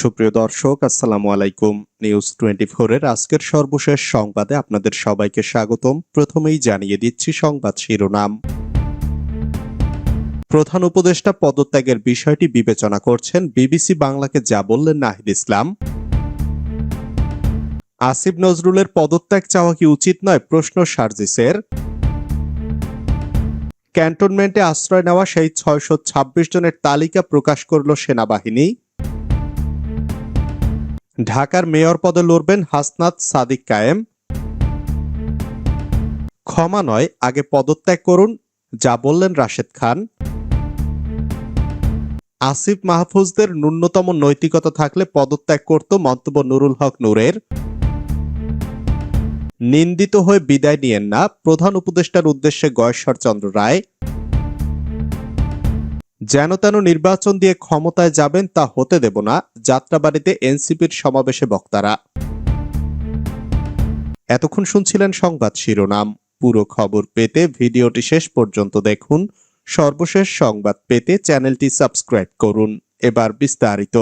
সুপ্রিয় দর্শক, আসসালামু আলাইকুম। নিউজ টোয়েন্টি এর আজকের সর্বশেষ সংবাদে আপনাদের সবাইকে স্বাগতম। প্রথমেই জানিয়ে দিচ্ছি সংবাদ শিরোনাম। প্রধান উপদেষ্টা পদত্যাগের বিষয়টি বিবেচনা করছেন বিবিসি বাংলাকে যা বললেন নাহিদ ইসলাম। আসিফ নজরুলের পদত্যাগ চাওয়া কি উচিত নয়? প্রশ্ন সার্জিসের। ক্যান্টনমেন্টে আশ্রয় নেওয়া সেই ছয়শো ছাব্বিশ জনের তালিকা প্রকাশ করল সেনাবাহিনী। ঢাকার মেয়র পদে লড়বেন হাসনাত সাদিক কায়েম। ক্ষমা নয়, আগে পদত্যাগ করুন, যা বললেন রাশেদ খান। আসিফ মাহফুজদের ন্যূনতম নৈতিকতা থাকলে পদত্যাগ করত মন্তব্য নুরুল হক নূরের। নিন্দিত হয়ে বিদায় নিয়েন না, প্রধান উপদেষ্টার উদ্দেশ্যে গয়েশ্বর চন্দ্র রায়। যেন তেন নির্বাচন দিয়ে ক্ষমতায় যাবেন তা হতে দেব না, যাত্রাবাড়িতে এনসিপির সমাবেশে বক্তারা। এতক্ষণ শুনছিলেন সংবাদ শিরোনাম। পুরো খবর পেতে ভিডিওটি শেষ পর্যন্ত দেখুন। সর্বশেষ সংবাদ পেতে চ্যানেলটি সাবস্ক্রাইব করুন। এবার বিস্তারিত।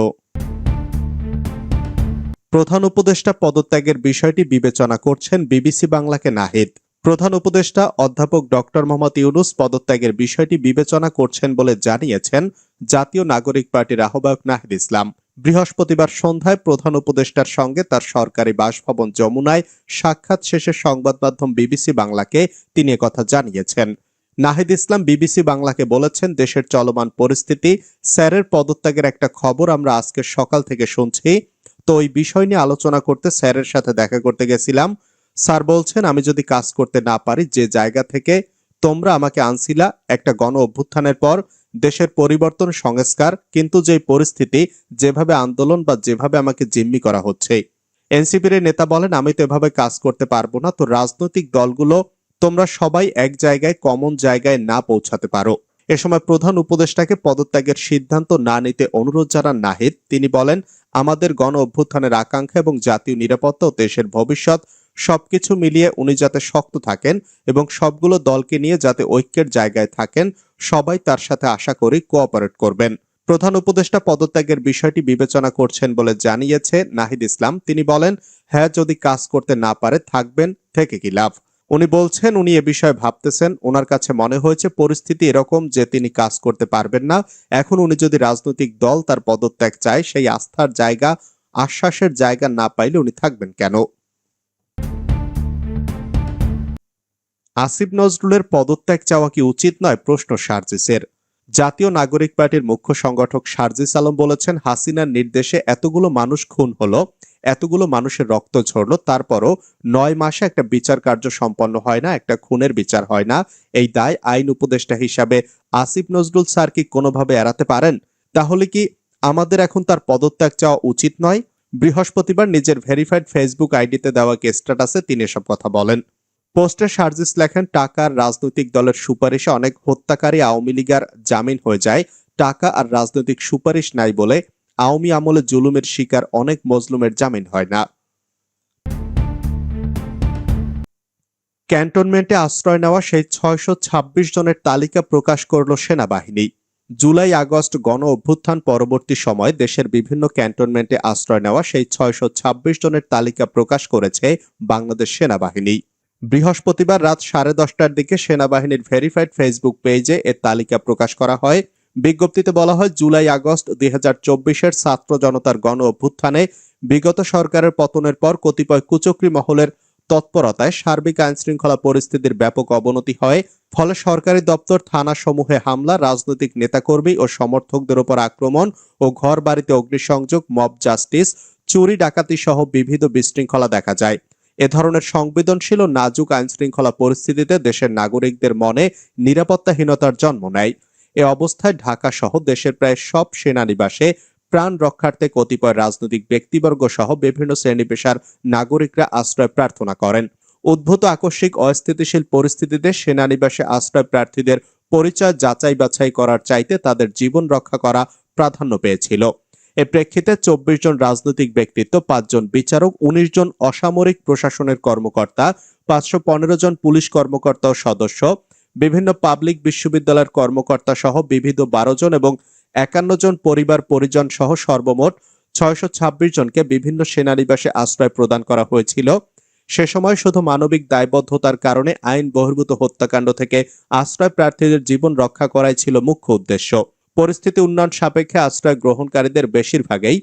প্রধান উপদেষ্টা পদত্যাগের বিষয়টি বিবেচনা করছেন বিবিসি বাংলাকে নাহিদ। প্রধান উপদেষ্টা অধ্যাপক ডক্টর মোহাম্মদ ইউনুস পদত্যাগের বিষয়টি বিবেচনা করছেন বলে জানিয়েছেন জাতীয় নাগরিক পার্টির আহ্বায়ক নাহিদ ইসলাম। বৃহস্পতিবার সন্ধ্যায় প্রধান উপদেষ্টার সঙ্গে তার সরকারি বাসভবন যমুনায় সাক্ষাৎ শেষে সংবাদ মাধ্যম বিবিসি বাংলাকে তিনি কথা জানিয়েছেন। নাহিদ ইসলাম বিবিসি বাংলাকে বলেছেন, দেশের চলমান পরিস্থিতি, স্যারের পদত্যাগের একটা খবর আমরা আজকে সকাল থেকে শুনছি। তো ওই বিষয় নিয়ে আলোচনা করতে স্যারের সাথে দেখা করতে গেছিলাম। স্যার বলছেন, আমি যদি কাজ করতে না পারি, যে জায়গা থেকে তোমরা আমাকে আনছিলা, একটা গণ অভ্যুত্থানের পর দেশের পরিবর্তন সংস্কার, কিন্তু যে পরিস্থিতি, যেভাবে আন্দোলন বা যেভাবে আমাকে জিম্মি করা হচ্ছে। এনসিপির নেতা বলেন, আমি তো এভাবে কাজ করতে পারব না, তো রাজনৈতিক দলগুলো তোমরা সবাই এক জায়গায় কমন জায়গায় না পৌঁছাতে পারো। এ সময় প্রধান উপদেষ্টাকে পদত্যাগের সিদ্ধান্ত না নিতে অনুরোধ জানান নাহিদ। তিনি বলেন, আমাদের গণ অভ্যুত্থানের আকাঙ্ক্ষা এবং জাতীয় নিরাপত্তা ও দেশের ভবিষ্যৎ সবকিছু মিলিয়ে উনি যাতে শক্ত থাকেন এবং সবগুলো দলকে নিয়ে যাতে ঐক্যের জায়গায় থাকেন, সবাই তার সাথে আশা করি কোঅপারেট করবেন। প্রধান উপদেষ্টা পদত্যাগের বিষয়টি বিবেচনা করছেন বলে জানিয়েছে নাহিদ ইসলাম। তিনি বলেন হ্যাঁ যদি কাজ করতে না পারে, থাকবেন, থেকে কি লাভ? উনি বলছেন, উনি এ বিষয়ে ভাবতেছেন। ওনার কাছে মনে হয়েছে পরিস্থিতি এরকম যে তিনি কাজ করতে পারবেন না। এখন উনি যদি রাজনৈতিক দল তার পদত্যাগ চায়, সেই আস্থার জায়গা, আশ্বাসের জায়গা না পাইলে উনি থাকবেন কেন? আসিফ নজরুলের পদত্যাগ চাওয়া কি উচিত নয়, প্রশ্ন সার্জিসের জাতীয় নাগরিক পার্টির মুখ্য সংগঠক সার্জিস আলম বলেছেন, হাসিনার নির্দেশে এতগুলো মানুষ খুন হলো, এতগুলো মানুষের রক্ত ঝরলো, তারপরও নয় মাসে একটা বিচার কার্য সম্পন্ন হয় না, একটা খুনের বিচার হয় না। এই দায় আইন উপদেষ্টা হিসাবে আসিফ নজরুল স্যার কি কোনোভাবে এড়াতে পারেন? তাহলে কি আমাদের এখন তার পদত্যাগ চাওয়া উচিত নয়? বৃহস্পতিবার নিজের ভেরিফাইড ফেসবুক আইডিতে দেওয়া স্ট্যাটাসে তিনি এসব কথা বলেন। পোস্টে সার্জিস লেখেন, টাকার রাজনৈতিক দলের সুপারিশে অনেক হত্যাকারী আওয়ামী লীগার জামিন হয়ে যায়। টাকা আর রাজনৈতিক সুপারিশ নাই বলে আওয়ামী আমলে জুলুমের শিকার অনেক মজলুমের জামিন হয় না। ক্যান্টনমেন্টে আশ্রয় নেওয়া সেই ছয়শো ছাব্বিশ জনের তালিকা প্রকাশ করল সেনাবাহিনী। জুলাই আগস্ট গণ অভ্যুত্থান পরবর্তী সময় দেশের বিভিন্ন ক্যান্টনমেন্টে আশ্রয় নেওয়া সেই ছয়শো ছাব্বিশ জনের তালিকা প্রকাশ করেছে বাংলাদেশ সেনাবাহিনী। বৃহস্পতিবার রাত সাড়ে দশটার দিকে সেনাবাহিনীর ভেরিফাইড ফেসবুক পেজে এর তালিকা প্রকাশ করা হয়। বিজ্ঞপ্তিতে বলা হয়, জুলাই আগস্ট দুই হাজার চব্বিশের ছাত্র জনতার গণ অভ্যুত্থানে বিগত সরকারের পতনের পর কতিপয় কুচক্রি মহলের তৎপরতায় সার্বিক আইন শৃঙ্খলা পরিস্থিতির ব্যাপক অবনতি হয়। ফলে সরকারি দপ্তর থানা সমূহে হামলা, রাজনৈতিক নেতাকর্মী ও সমর্থকদের উপর আক্রমণ ও ঘর বাড়িতে অগ্নিসংযোগ, মব জাস্টিস, চুরি ডাকাতি সহ বিবিধ বিশৃঙ্খলা দেখা যায়। এ ধরনের সংবেদনশীল ও নাজুক আইন শৃঙ্খলা পরিস্থিতিতে দেশের নাগরিকদের মনে নিরাপত্তাহীনতার জন্ম নেয়। এ অবস্থায় ঢাকা সহ দেশের প্রায় সব সেনানিবাসে প্রাণ রক্ষার্থে কতিপয় রাজনৈতিক ব্যক্তিবর্গ সহ বিভিন্ন শ্রেণি পেশার নাগরিকরা আশ্রয় প্রার্থনা করেন। উদ্ভূত আকস্মিক অস্থিতিশীল পরিস্থিতিতে সেনানিবাসে আশ্রয় প্রার্থীদের পরিচয় যাচাই বাছাই করার চাইতে তাদের জীবন রক্ষা করা প্রাধান্য পেয়েছিল। এ প্রেক্ষিতে চব্বিশ জন রাজনৈতিক ব্যক্তিত্ব পাঁচজন বিচারক, উনিশ জন অসামরিক প্রশাসনের কর্মকর্তা, পাঁচশো পনেরো জন পুলিশ কর্মকর্তা ও সদস্য, বিভিন্ন পাবলিক বিশ্ববিদ্যালয়ের কর্মকর্তা সহ বিবিধ বারো জন এবং একান্ন জন পরিবার পরিজন সহ সর্বমোট ছয়শো ছাব্বিশ জনকে বিভিন্ন সেনানিবাসে আশ্রয় প্রদান করা হয়েছিল। সে সময় শুধু মানবিক দায়বদ্ধতার কারণে আইন বহির্ভূত হত্যাকাণ্ড থেকে আশ্রয় প্রার্থীদের জীবন রক্ষা করাই ছিল মুখ্য উদ্দেশ্য। পরিস্থিতি উন্নয়ন সাপেক্ষে আশ্রয় গ্রহণকারীদের বেশিরভাগই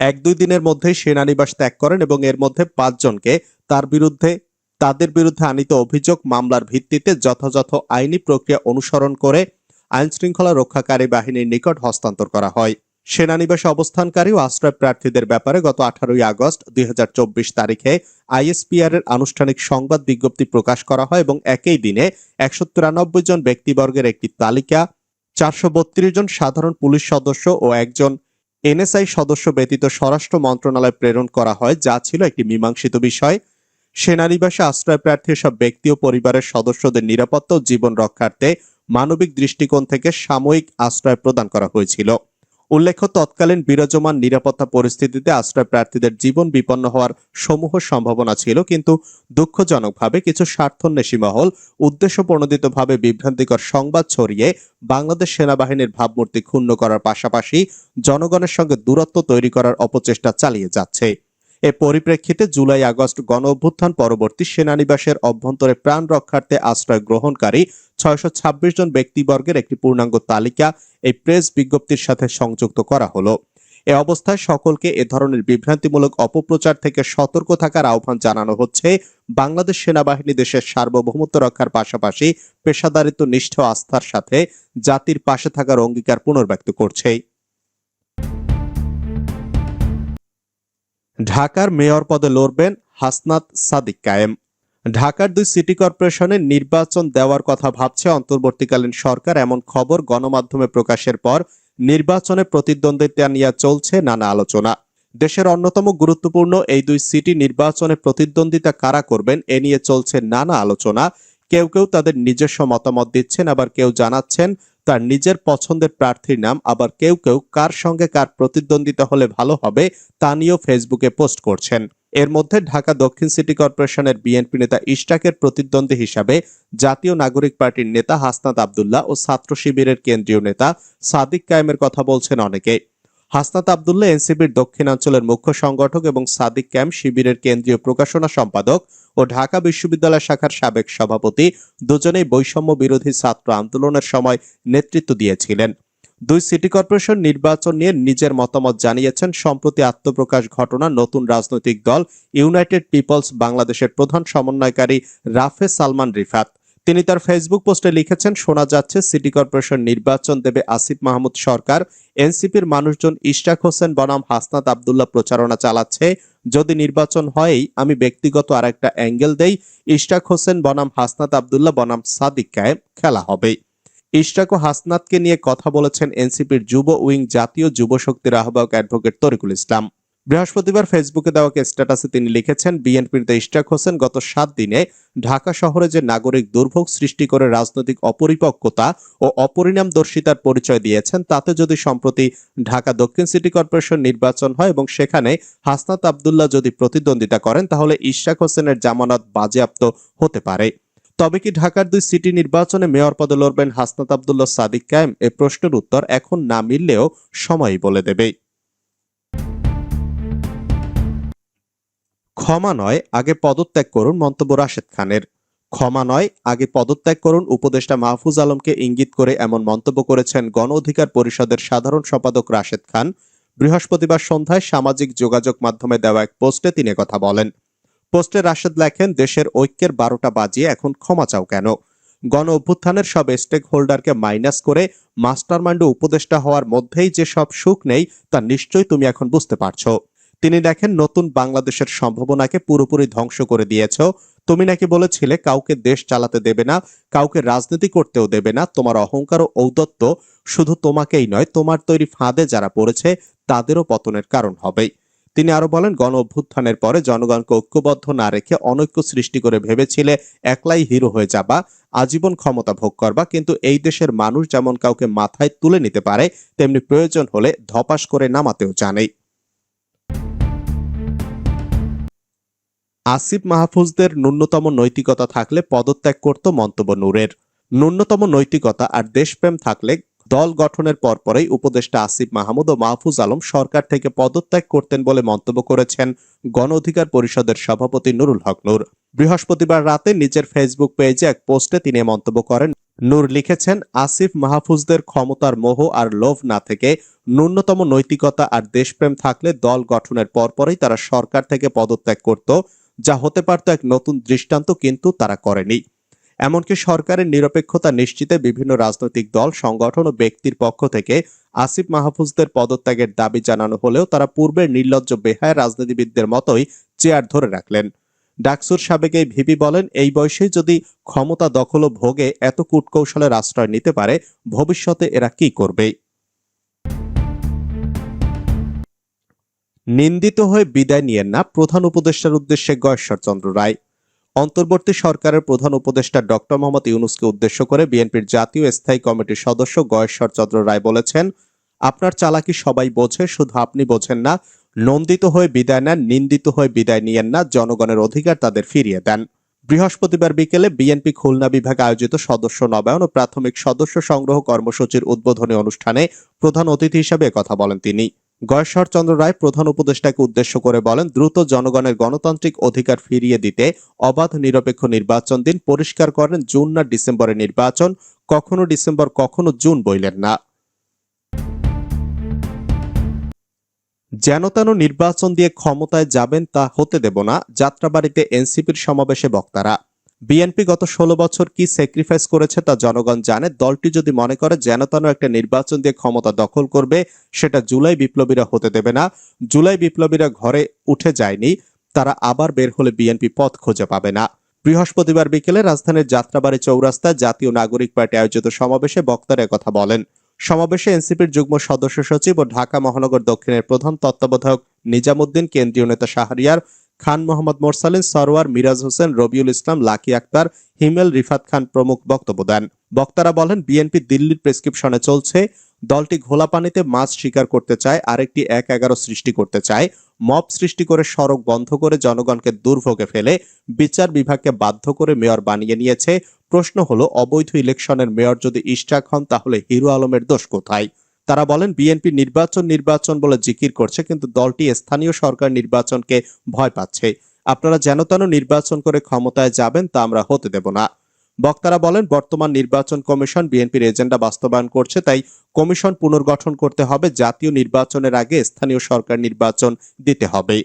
এক দুই দিনের মধ্যেই সেনানিবাস ত্যাগ করেন এবং এর মধ্যে পাঁচজনকে তার বিরুদ্ধে, তাদের বিরুদ্ধে আনিত অভিযোগ মামলার ভিত্তিতে যথাযথ আইনি প্রক্রিয়া অনুসরণ করে আইন শৃঙ্খলা রক্ষাকারী বাহিনীর নিকট হস্তান্তর করা হয়। সেনানিবাসে অবস্থানকারী ও আশ্রয় প্রার্থীদের ব্যাপারে গত আঠারোই আগস্ট দুই হাজার চব্বিশ তারিখে আইএসপিআর এর আনুষ্ঠানিক সংবাদ বিজ্ঞপ্তি প্রকাশ করা হয় এবং একই দিনে একশো তিরানব্বই জন ব্যক্তিবর্গের একটি তালিকা চারশো বত্রিশ জন সাধারণ পুলিশ সদস্য ও একজন এনএসআই সদস্য ব্যতীত স্বরাষ্ট্র মন্ত্রণালয় প্রেরণ করা হয়, যা ছিল একটি মীমাংসিত বিষয়। সেনানিবাসে আশ্রয় প্রার্থী সব ব্যক্তি ও পরিবারের সদস্যদের নিরাপত্তা ও জীবন রক্ষার্থে মানবিক দৃষ্টিকোণ থেকে সাময়িক আশ্রয় প্রদান করা হয়েছিল। উল্লেখ্য, তৎকালীন বিরাজমান নিরাপত্তা পরিস্থিতিতে আশ্রয় প্রার্থীদের জীবন বিপন্ন হওয়ার সমূহ সম্ভাবনা ছিল, কিন্তু দুঃখজনকভাবে কিছু স্বার্থন্বেষী মহল উদ্দেশ্যপ্রণোদিতভাবে বিভ্রান্তিকর সংবাদ ছড়িয়ে বাংলাদেশ সেনাবাহিনীর ভাবমূর্তি ক্ষুণ্ণ করার পাশাপাশি জনগণের সঙ্গে দূরত্ব তৈরি করার অপচেষ্টা চালিয়ে যাচ্ছে। এ পরিপ্রেক্ষিতে জুলাই আগস্ট গণ অভ্যুত্থান পরবর্তী সেনানিবাসের অভ্যন্তরে প্রাণ রক্ষার্থে আশ্রয় গ্রহণকারী ছয়শো ছাব্বিশ জন ব্যক্তিবর্গের একটি পূর্ণাঙ্গ তালিকা এই প্রেস বিজ্ঞপ্তির সাথে সংযুক্ত করা হলো। এ অবস্থায় সকলকে এ ধরনের বিভ্রান্তিমূলক অপপ্রচার থেকে সতর্ক থাকার আহ্বান জানানো হচ্ছে। বাংলাদেশ সেনাবাহিনী দেশের সার্বভৌমত্ব রক্ষার পাশাপাশি পেশাদারিত্ব নিষ্ঠ আস্থার সাথে জাতির পাশে থাকার অঙ্গীকার পুনর্ব্যক্ত করছে। ঢাকার মেয়র পদে লড়বেন হাসনাত সাদিক কায়েম। ঢাকার দুই সিটি কর্পোরেশনের নির্বাচন দেওয়ার কথা ভাবছে অন্তর্বর্তীকালীন সরকার। এমন খবর গণমাধ্যমে প্রকাশের পর নির্বাচনে প্রতিদ্বন্দ্বিতা নিয়ে চলছে নানা আলোচনা। দেশের অন্যতম গুরুত্বপূর্ণ এই দুই সিটি নির্বাচনে প্রতিদ্বন্দ্বিতা কারা করবেন এ নিয়ে চলছে নানা আলোচনা। কেউ কেউ তাদের নিজস্ব মতামত দিচ্ছেন, আবার কেউ জানাচ্ছেন তার নিজের পছন্দের প্রার্থীর নাম, আবার কেউ কেউ কার সঙ্গে কার প্রতিদ্বন্দ্বিতা হলে ভালো হবে, তা নিয়েও ফেসবুকে পোস্ট করছেন। এর মধ্যে ঢাকা দক্ষিণ সিটি কর্পোরেশনের বিএনপি নেতা ইস্টাকের প্রতিদ্বন্দ্বী হিসাবে জাতীয় নাগরিক পার্টির নেতা হাসনাত আবদুল্লাহ ও ছাত্র শিবিরের কেন্দ্রীয় নেতা সাদিক কায়েমের কথা বলছেন অনেকে হাসনাত আবদুল্লাহ এনসিবির দক্ষিণাঞ্চলের মুখ্য সংগঠক এবং সাদিক ক্যাম্প শিবিরের কেন্দ্রীয় প্রকাশনা সম্পাদক ও ঢাকা বিশ্ববিদ্যালয় শাখার সাবেক সভাপতি দুজনেই বৈষম্য বিরোধী ছাত্র আন্দোলনের সময় নেতৃত্ব দিয়েছিলেন। দুই সিটি কর্পোরেশন নির্বাচন নিয়ে নিজের মতামত জানিয়েছেন। সম্প্রতি আত্মপ্রকাশ ঘটনা নতুন রাজনৈতিক দল ইউনাইটেড পিপলস বাংলাদেশের প্রধান সমন্বয়কারী রাফে সালমান রিফাত। তিনি তার ফেসবুক পোস্টে লিখেছেন, শোনা যাচ্ছে সিটি কর্পোরেশন নির্বাচন দেবে আসিফ মাহমুদ সরকার। এনসিপির মানুষজন ইশরাক হোসেন, বনাম হাসনাত আবদুল্লাহ প্রচারণা চালাচ্ছে। যদি নির্বাচন হয়ই আমি ব্যক্তিগত আরেকটা অ্যাঙ্গেল দেই ইশরাক হোসেন, বনাম হাসনাত আবদুল্লাহ, বনাম সাদিক কায়েম খেলা হবে। ইশরাক ও হাসনাতকে নিয়ে কথা বলেছেন এনসিপির যুব উইং জাতীয় যুব শক্তির আহ্বায়ক অ্যাডভোকেট তরিকুল ইসলাম। বৃহস্পতিবার ফেসবুকে দেওয়া স্ট্যাটাসে তিনি লিখেছেন, বিএনপির নেতা ইশরাক হোসেন গত সাত দিনে ঢাকা শহরে যে নাগরিক দুর্ভোগ সৃষ্টি করে রাজনৈতিক অপরিপক্কতা ও অপরিণামদর্শিতার পরিচয় দিয়েছেন, তাতে যদি সম্প্রতি ঢাকা দক্ষিণ সিটি কর্পোরেশন নির্বাচন হয় এবং সেখানে হাসনাত আবদুল্লাহ যদি প্রতিদ্বন্দ্বিতা করেন, তাহলে ইশরাক হোসেনের জামানত বাজেয়াপ্ত হতে পারে। তবে কি ঢাকার দুই সিটি নির্বাচনে মেয়র পদে লড়বেন হাসনাত আবদুল্লাহ সাদিক কায়েম? এ প্রশ্নের উত্তর এখন না মিললেও সময়ই বলে দেবে। ক্ষমা নয়, আগে পদত্যাগ করুন, মন্তব্য রাশেদ খানের। ক্ষমা নয়, আগে পদত্যাগ করুন, উপদেষ্টা মাহফুজ আলমকে ইঙ্গিত করে এমন মন্তব্য করেছেন গণ অধিকার পরিষদের সাধারণ সম্পাদক রাশেদ খান। বৃহস্পতিবার সন্ধ্যায় সামাজিক যোগাযোগ মাধ্যমে দেওয়া এক পোস্টে তিনি কথা বলেন। পোস্টে রাশেদ লেখেন, দেশের ঐক্যের বারোটা বাজিয়ে এখন ক্ষমা চাও কেন? গণ অভ্যুত্থানের সব স্টেক হোল্ডারকে মাইনাস করে মাস্টারমাইন্ড উপদেষ্টা হওয়ার মধ্যেই যে সব সুখ নেই, তা নিশ্চয়ই তুমি এখন বুঝতে পারছ। তিনি দেখেন নতুন বাংলাদেশের সম্ভাবনাকে পুরোপুরি ধ্বংস করে দিয়েছ। তুমি নাকি বলেছিলে, কাউকে দেশ চালাতে দেবে না, কাউকে রাজনীতি করতেও দেবে না, তোমার অহংকার ও ঔদত্ত শুধু তোমাকেই নয়, তোমার তৈরি ফাঁদে যারা পড়েছে, তাদেরও পতনের কারণ হবেই। তিনি আরও বলেন, গণ অভ্যুত্থানের পরে জনগণকে ঐক্যবদ্ধ না রেখে অনৈক্য সৃষ্টি করে ভেবেছিলে একলাই হিরো হয়ে যাবা, আজীবন ক্ষমতা ভোগ করবা, কিন্তু এই দেশের মানুষ যেমন কাউকে মাথায় তুলে নিতে পারে, তেমনি প্রয়োজন হলে ধপাস করে নামাতেও জানেই। আসিফ মাহফুজদের ন্যূনতম নৈতিকতা থাকলে পদত্যাগ করত মন্তব্য নূরের। ন্যূনতম নৈতিকতা আর দেশপ্রেম থাকলে দল গঠনের পরপরই উপদেষ্টা আসিফ মাহমুদ ও মাহফুজ আলম সরকার থেকে পদত্যাগ করতেন বলে মন্তব্য করেছেন গণ অধিকার পরিষদের সভাপতি নুরুল হক নূর। বৃহস্পতিবার রাতে নিজের ফেসবুক পেজে এক পোস্টে তিনি মন্তব্য করেন। নূর লিখেছেন, আসিফ মাহফুজদের ক্ষমতার মোহ আর লোভ না থেকে ন্যূনতম নৈতিকতা আর দেশপ্রেম থাকলে দল গঠনের পরপরই তারা সরকার থেকে পদত্যাগ করত যা হতে পারত এক নতুন দৃষ্টান্ত কিন্তু তারা করেনি। এমনকি সরকারের নিরপেক্ষতা নিশ্চিতে বিভিন্ন রাজনৈতিক দল, সংগঠন ও ব্যক্তির পক্ষ থেকে আসিফ মাহফুজদের পদত্যাগের দাবি জানানো হলেও তারা পূর্বের নির্লজ্জ বেহায় রাজনীতিবিদদের মতোই চেয়ার ধরে রাখলেন। ডাকসুর সাবেক এই ভিপি বলেন, এই বয়সে যদি ক্ষমতা দখল ও ভোগে এত কূটকৌশলের আশ্রয় নিতে পারে, ভবিষ্যতে এরা কি করবে? নিন্দিত হয়ে বিদায় নিয়েন না প্রধান উপদেষ্টার উদ্দেশ্যে গয়েশ্বরচন্দ্র রায়। অন্তর্বর্তী সরকারের প্রধান উপদেষ্টা ডক্টর মোহাম্মদ ইউনুসকে উদ্দেশ্য করে বিএনপির জাতীয় স্থায়ী কমিটির সদস্য গয়েশ্বরচন্দ্র রায় বলেছেন, আপনার চালাকি সবাই বোঝে, শুধু আপনি বোঝেন না। নন্দিত হয়ে বিদায় নেন, নিন্দিত হয়ে বিদায় নিয়েন না, জনগণের অধিকার তাদের ফিরিয়ে দেন। বৃহস্পতিবার বিকেলে বিএনপি খুলনা বিভাগ আয়োজিত সদস্য নবায়ন ও প্রাথমিক সদস্য সংগ্রহ কর্মসূচির উদ্বোধনী অনুষ্ঠানে প্রধান অতিথি হিসেবে কথা বলেন তিনি। গয়েশ্বর চন্দ্র রায় প্রধান উপদেষ্টাকে উদ্দেশ্য করে বলেন, দ্রুত জনগণের গণতান্ত্রিক অধিকার ফিরিয়ে দিতে অবাধ নিরপেক্ষ নির্বাচন দিন পরিষ্কার করেন জুন না ডিসেম্বরের নির্বাচন। কখনো ডিসেম্বর, কখনো জুন বইলেন না। যেন তেন নির্বাচন দিয়ে ক্ষমতায় যাবেন তা হতে দেব না। যাত্রাবাড়িতে এনসিপির সমাবেশে বক্তারা বিএনপি গত ষোলো বছর কি স্যাক্রিফাইস করেছে তা জনগণ জানে। দলটি যদি মনে করে যেন তেন একটা নির্বাচন দিয়ে ক্ষমতা দখল করবে, সেটা জুলাই বিপ্লবীরা হতে দেবে না। জুলাই বিপ্লবীরা ঘরে উঠে যায়নি, তারা আবার বের হলে বিএনপি পথ খুঁজে পাবে না। বৃহস্পতিবার বিকেলে রাজধানীর যাত্রাবাড়ি চৌরাস্তায় জাতীয় নাগরিক পার্টি আয়োজিত সমাবেশে বক্তারা কথা বলেন। সমাবেশে এনসিপির যুগ্ম সদস্য সচিব ও ঢাকা মহানগর দক্ষিণের প্রধান তত্ত্বাবধায়ক নিজামুদ্দিন, কেন্দ্রীয় নেতা শাহরিয়ার খান মোহাম্মদ মোরসালিন, সরওয়ার মিরাজ হোসেন, রবিউল ইসলাম, লাকি আক্তার, হিমেল রিফাত খান প্রমুখ বক্তব্য দেন। বক্তারা বলেন, বিএনপি দিল্লির প্রেসক্রিপশনে চলছে, দলটি ঘোলা পানিতে মাছ শিকার করতে চায়, আরেকটি এক এগারো সৃষ্টি করতে চায়। মব সৃষ্টি করে সড়ক বন্ধ করে জনগণকে দুর্ভোগে ফেলে, বিচার বিভাগকে বাধ্য করে মেয়র বানিয়ে নিয়েছে। প্রশ্ন হলো, অবৈধ ইলেকশনের মেয়র যদি ইশরাক হন, তাহলে হিরো আলমের দোষ কোথায়? তারা বলেন বিএনপি নির্বাচন নির্বাচন বলে জিকির করছে, কিন্তু দলটি স্থানীয় সরকার নির্বাচনকে ভয় পাচ্ছে। আপনারা যেন তেন নির্বাচন করে ক্ষমতায় যাবেন, তা আমরা হতে দেব না। বক্তারা বলেন, বর্তমান নির্বাচন কমিশন বিএনপির এজেন্ডা বাস্তবায়ন করছে, তাই কমিশন পুনর্গঠন করতে হবে, জাতীয় নির্বাচনের আগে স্থানীয় সরকার নির্বাচন দিতে হবে।